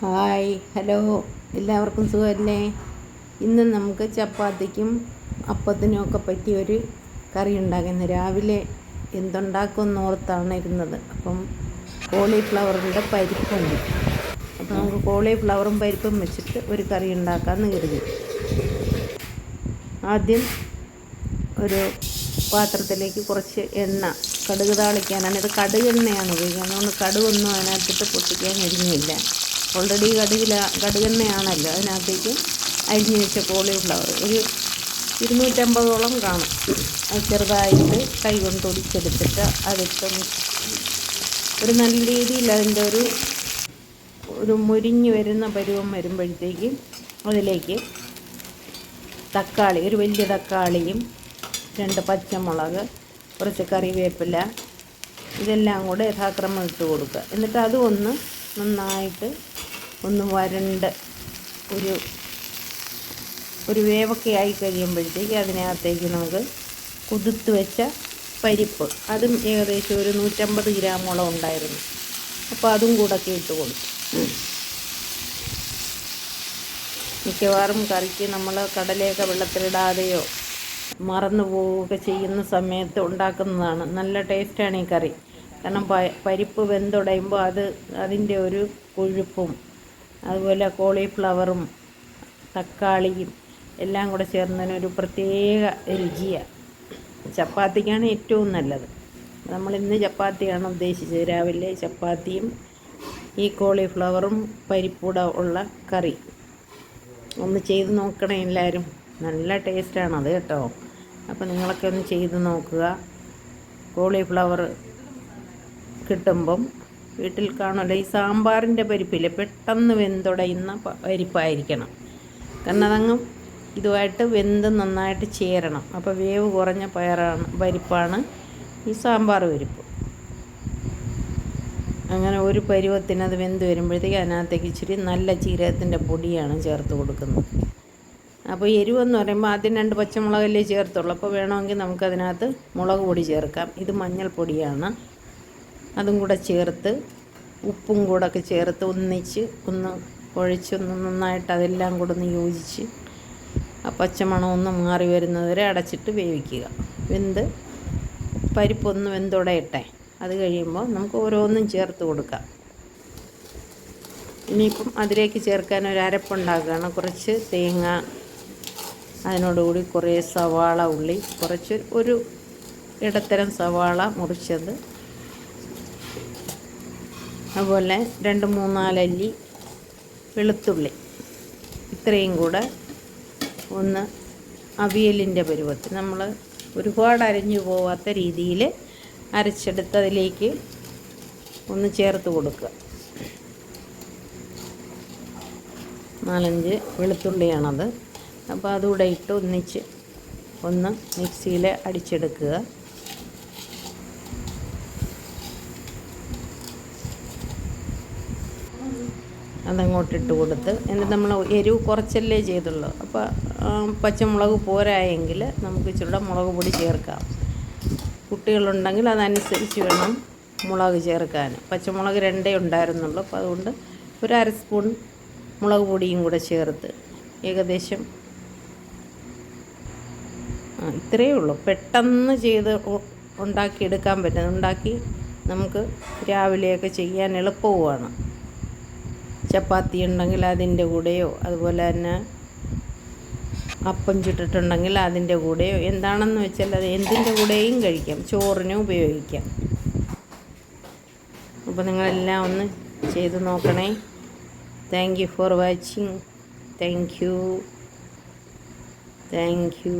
Hi hello. എല്ലാവർക്കും സുഖമല്ലേ? ഇന്ന് നമുക്ക് ചപ്പാത്തിക്കും അപ്പത്തിനും ഒക്കെ പറ്റിയ ഒരു കറി ഉണ്ടാക്കുന്നത് രാവിലെ എന്തുണ്ടാക്കുമെന്ന് ഓർത്താണ് ഇരുന്നത്. അപ്പം കോളിഫ്ലവറിന്റെ പരിപ്പുണ്ട്. അപ്പം നമുക്ക് കോളിഫ്ലവറും പരിപ്പും വെച്ചിട്ട് ഒരു കറി ഉണ്ടാക്കാമെന്ന് കരുതി. ആദ്യം ഒരു പാത്രത്തിലേക്ക് കുറച്ച് എണ്ണ കടുക് താളിക്കാനാണ്. ഇത് കടുകെണ്ണയാണ് ഉപയോഗിക്കുന്നത്. അതുകൊണ്ട് കടുകൊന്നും അതിനകത്തിട്ട് പൊട്ടിക്കാൻ എരിഞ്ഞില്ല. ഓൾറെഡി കടുകില കടുകെണ്ണയാണല്ലോ അതിനകത്തേക്ക് അരിഞ്ഞ് വെച്ച കോളിഫ്ലവർ. ഒരു ഇരുന്നൂറ്റമ്പതോളം കാണും. അത് ചെറുതായിട്ട് കൈ കൊണ്ട് ഒടിച്ചെടുത്തിട്ട് അതിട്ട് ഒരു നല്ല രീതിയിൽ അതിന്റെ ഒരു ഒരു മുരിഞ്ഞ് വരുന്ന പരുവം വരുമ്പോഴത്തേക്കും അതിലേക്ക് തക്കാളി ഒരു വലിയ തക്കാളിയും രണ്ട് പച്ചമുളക് കുറച്ച് കറിവേപ്പില ഇതെല്ലാം കൂടെ യഥാക്രമം ഇട്ട് കൊടുക്കുക. എന്നിട്ട് അതും ഒന്ന് നന്നായിട്ട് ഒന്ന് വരണ്ട് ഒരു ഒരു വേവൊക്കെ ആയി കഴിയുമ്പോഴത്തേക്ക് അതിനകത്തേക്ക് നമുക്ക് കുതിർത്ത് വെച്ച പരിപ്പ്. അതും ഏകദേശം ഒരു നൂറ്റമ്പത് ഗ്രാമോളം ഉണ്ടായിരുന്നു. അപ്പോൾ അതും കൂടൊക്കെ ഇട്ട് കൊടുക്കും മിക്കവാറും കറിക്ക് നമ്മൾ കടലയൊക്കെ വെള്ളത്തിലിടാതെയോ മറന്നു പോവുകയൊക്കെ ചെയ്യുന്ന സമയത്ത് ഉണ്ടാക്കുന്നതാണ്. നല്ല ടേസ്റ്റാണ് ഈ കറി. കാരണം പരിപ്പ് വെന്തുടയുമ്പോൾ അത് അതിന്റെ ഒരു കൊഴുപ്പും അതുപോലെ കോളിഫ്ലവറും തക്കാളിയും എല്ലാം കൂടെ ചേർന്നതിനൊരു പ്രത്യേക രുചിയാണ് ചപ്പാത്തിക്കാണ് ഏറ്റവും നല്ലത്. നമ്മൾ ഇന്ന് ചപ്പാത്തിയാണ് ഉദ്ദേശിച്ചത്. രാവിലെ ചപ്പാത്തിയും ഈ കോളിഫ്ലവറും പരിപ്പൂട ഉള്ള കറി. ഒന്ന് ചെയ്ത് നോക്കണേ എല്ലാവരും നല്ല ടേസ്റ്റാണ് അത് കേട്ടോ. അപ്പോൾ നിങ്ങളൊക്കെ ഒന്ന് ചെയ്ത് നോക്കുക. കോളിഫ്ലവർ കിട്ടുമ്പം വീട്ടിൽ കാണുമല്ലോ ഈ സാമ്പാറിന്റെ പരിപ്പില്ലേ? പെട്ടെന്ന് വെന്തുടയുന്ന പരിപ്പായിരിക്കണം. കാരണം അതങ്ങ് ഇതുമായിട്ട് വെന്ത് നന്നായിട്ട് ചേരണം. അപ്പോൾ വേവ് കുറഞ്ഞ പയറാണ് പരിപ്പാണ് ഈ സാമ്പാർ പരിപ്പ്. അങ്ങനെ ഒരു പരുവത്തിന് അത് വെന്ത് വരുമ്പോഴത്തേക്ക് അതിനകത്തേക്ക് ഇച്ചിരി നല്ല ജീരകത്തിന്റെ പൊടിയാണ് ചേർത്ത് കൊടുക്കുന്നത്. അപ്പോൾ എരിവെന്ന് പറയുമ്പോൾ ആദ്യം രണ്ട് പച്ചമുളകല്ലേ ചേർത്തുള്ളൂ. അപ്പോൾ വേണമെങ്കിൽ നമുക്കതിനകത്ത് മുളക് പൊടി ചേർക്കാം. ഇത് മഞ്ഞൾപ്പൊടിയാണ്. അതും കൂടെ ചേർത്ത് ഉപ്പും കൂടെ ഒക്കെ ചേർത്ത് ഒന്നിച്ച് ഒന്ന് കുഴച്ചൊന്ന് നന്നായിട്ട് അതെല്ലാം കൂടെ ഒന്ന് യോജിച്ച് ആ പച്ചമണം ഒന്ന് മാറി വരുന്നതുവരെ അടച്ചിട്ട് വേവിക്കുക. വെന്ത് പരിപ്പൊന്ന് വെന്തുടയട്ടെ. അത് കഴിയുമ്പോൾ നമുക്ക് ഓരോന്നും ചേർത്ത് കൊടുക്കാം. ഇനിയിപ്പം അതിലേക്ക് ചേർക്കാൻ ഒരു അരപ്പുണ്ടാക്കുകയാണ്. കുറച്ച് തേങ്ങ അതിനോടുകൂടി കുറേ സവാള ഉള്ളി കുറച്ച് ഒരു ഇടത്തരം സവാള മുറിച്ചത് അതുപോലെ രണ്ട് മൂന്നാലല്ലി വെളുത്തുള്ളി. ഇത്രയും കൂടെ ഒന്ന് അവിയലിന്റെ പരുവത്തിൽ നമ്മൾ ഒരുപാട് അരഞ്ഞു പോവാത്ത രീതിയിൽ അരച്ചെടുത്ത് അതിലേക്ക് ഒന്ന് ചേർത്ത് കൊടുക്കുക. നാലഞ്ച് വെളുത്തുള്ളിയാണത്. അപ്പോൾ അതുകൂടെ ഇട്ട് ഒന്നിച്ച് ഒന്ന് മിക്സിയിൽ അടിച്ചെടുക്കുക. അതങ്ങോട്ട് ഇട്ട് കൊടുത്ത് എന്നിട്ട് നമ്മൾ എരിവ് കുറച്ചല്ലേ ചെയ്തുള്ളൂ. അപ്പോൾ പച്ചമുളക് പോരായെങ്കിൽ നമുക്ക് ഇച്ചിരി മുളക് പൊടി ചേർക്കാം. കുട്ടികളുണ്ടെങ്കിൽ അതനുസരിച്ച് വേണം മുളക് ചേർക്കാൻ. പച്ചമുളക് രണ്ടേ ഉണ്ടായിരുന്നുള്ളൂ. അപ്പോൾ അതുകൊണ്ട് ഒരു അര സ്പൂൺ മുളക് പൊടിയും കൂടെ ചേർത്ത് ഏകദേശം ഇത്രയേ ഉള്ളൂ. പെട്ടെന്ന് ചെയ്ത് ഉണ്ടാക്കിയെടുക്കാൻ പറ്റും. ഉണ്ടാക്കി നമുക്ക് രാവിലെയൊക്കെ ചെയ്യാൻ എളുപ്പവുമാണ്. ചപ്പാത്തി ഉണ്ടെങ്കിൽ അതിന്റെ കൂടെയോ അതുപോലെ തന്നെ അപ്പം ചുട്ടിട്ടുണ്ടെങ്കിൽ അതിന്റെ കൂടെയോ എന്താണെന്ന് വെച്ചാൽ അത് എന്തിന്റെ കൂടെയും കഴിക്കാം. ചോറിനും ഉപയോഗിക്കാം. അപ്പോൾ നിങ്ങളെല്ലാം ഒന്ന് ചെയ്ത് നോക്കണേ. Thank you for watching thank you thank you